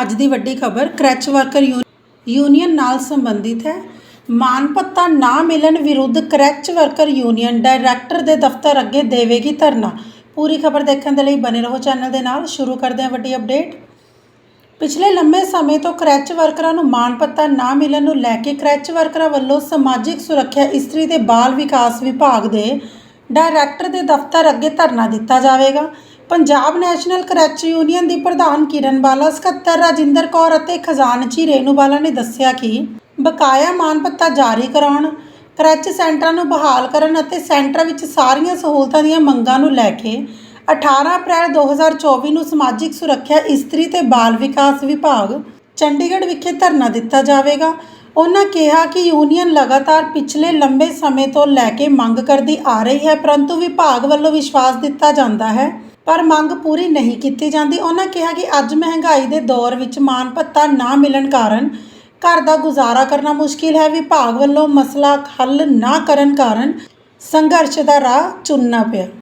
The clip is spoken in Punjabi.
ਅੱਜ ਦੀ ਵੱਡੀ ਖਬਰ, ਕ੍ਰੈਚ ਵਰਕਰ ਯੂ- ਯੂਨੀਅਨ ਨਾਲ ਸੰਬੰਧਿਤ ਹੈ। ਮਾਨਪੱਤਾ ਨਾ ਮਿਲਣ ਵਿਰੁੱਧ ਕ੍ਰੈਚ ਵਰਕਰ ਯੂਨੀਅਨ ਡਾਇਰੈਕਟਰ ਦੇ ਦਫ਼ਤਰ ਅੱਗੇ ਦੇਵੇਗੀ ਧਰਨਾ। ਪੂਰੀ ਖਬਰ ਦੇਖਣ ਦੇ ਲਈ ਬਨੇ ਰਹੋ ਚੈਨਲ ਦੇ ਨਾਲ। ਸ਼ੁਰੂ ਕਰਦੇ ਹਾਂ ਵੱਡੀ ਅਪਡੇਟ। ਪਿਛਲੇ ਲੰਮੇ ਸਮੇਂ ਤੋਂ ਕ੍ਰੈਚ ਵਰਕਰਾਂ ਨੂੰ ਮਾਨਪੱਤਾ ਨਾ ਮਿਲਣ ਨੂੰ ਲੈ ਕੇ ਕ੍ਰੈਚ ਵਰਕਰਾਂ ਵੱਲੋਂ ਸਮਾਜਿਕ ਸੁਰੱਖਿਆ, ਇਸਤਰੀ ਤੇ ਬਾਲ ਵਿਕਾਸ ਵਿਭਾਗ ਦੇ ਡਾਇਰੈਕਟਰ ਦੇ ਦਫ਼ਤਰ ਅੱਗੇ ਧਰਨਾ ਦਿੱਤਾ ਜਾਵੇਗਾ। ਪੰਜਾਬ ਨੈਸ਼ਨਲ ਕਰੈਚ ਯੂਨੀਅਨ ਦੀ ਪ੍ਰਧਾਨ ਕਿਰਨ ਬਾਲਾ, ਸਕੱਤਰ ਰਾਜਿੰਦਰ ਕੌਰ ਅਤੇ ਖਜ਼ਾਨਚੀ ਰੇਨੂ ਬਾਲਾ ਨੇ ਦੱਸਿਆ ਕਿ ਬਕਾਇਆ ਮਾਨਪੱਤਾ ਜਾਰੀ ਕਰਾਉਣ, ਕ੍ਰੈਚ ਸੈਂਟਰਾਂ ਨੂੰ ਬਹਾਲ ਕਰਨ ਅਤੇ ਸੈਂਟਰ ਵਿੱਚ ਸਾਰੀਆਂ ਸਹੂਲਤਾਂ ਦੀਆਂ ਮੰਗਾਂ ਨੂੰ ਲੈ ਕੇ 18 ਅਪ੍ਰੈਲ 2024 ਨੂੰ ਸਮਾਜਿਕ ਸੁਰੱਖਿਆ ਇਸਤਰੀ ਤੇ ਬਾਲ ਵਿਕਾਸ ਵਿਭਾਗ ਚੰਡੀਗੜ੍ਹ ਵਿਖੇ ਧਰਨਾ ਦਿੱਤਾ ਜਾਵੇਗਾ। ਉਹਨਾਂ ਕਿਹਾ ਕਿ ਯੂਨੀਅਨ ਲਗਾਤਾਰ ਪਿਛਲੇ ਲੰਬੇ ਸਮੇਂ ਤੋਂ ਲੈ ਕੇ ਮੰਗ ਕਰਦੀ ਆ ਰਹੀ ਹੈ, ਪਰੰਤੂ ਵਿਭਾਗ ਵੱਲੋਂ ਵਿਸ਼ਵਾਸ ਦਿੱਤਾ ਜਾਂਦਾ ਹੈ ਪਰ ਮੰਗ ਪੂਰੀ ਨਹੀਂ ਕੀਤੀ ਜਾਂਦੀ। ਉਹਨਾਂ ਕਿਹਾ ਕਿ ਅੱਜ ਮਹਿੰਗਾਈ ਦੇ ਦੌਰ ਵਿੱਚ ਮਾਨ ਭੱਤਾ ਨਾ ਮਿਲਣ ਕਾਰਨ ਘਰ ਦਾ ਗੁਜ਼ਾਰਾ ਕਰਨਾ ਮੁਸ਼ਕਿਲ ਹੈ। ਵਿਭਾਗ ਵੱਲੋਂ ਮਸਲਾ ਹੱਲ ਨਾ ਕਰਨ ਕਾਰਨ ਸੰਘਰਸ਼ ਦਾ ਰਾਹ ਚੁਣਨਾ ਪਿਆ।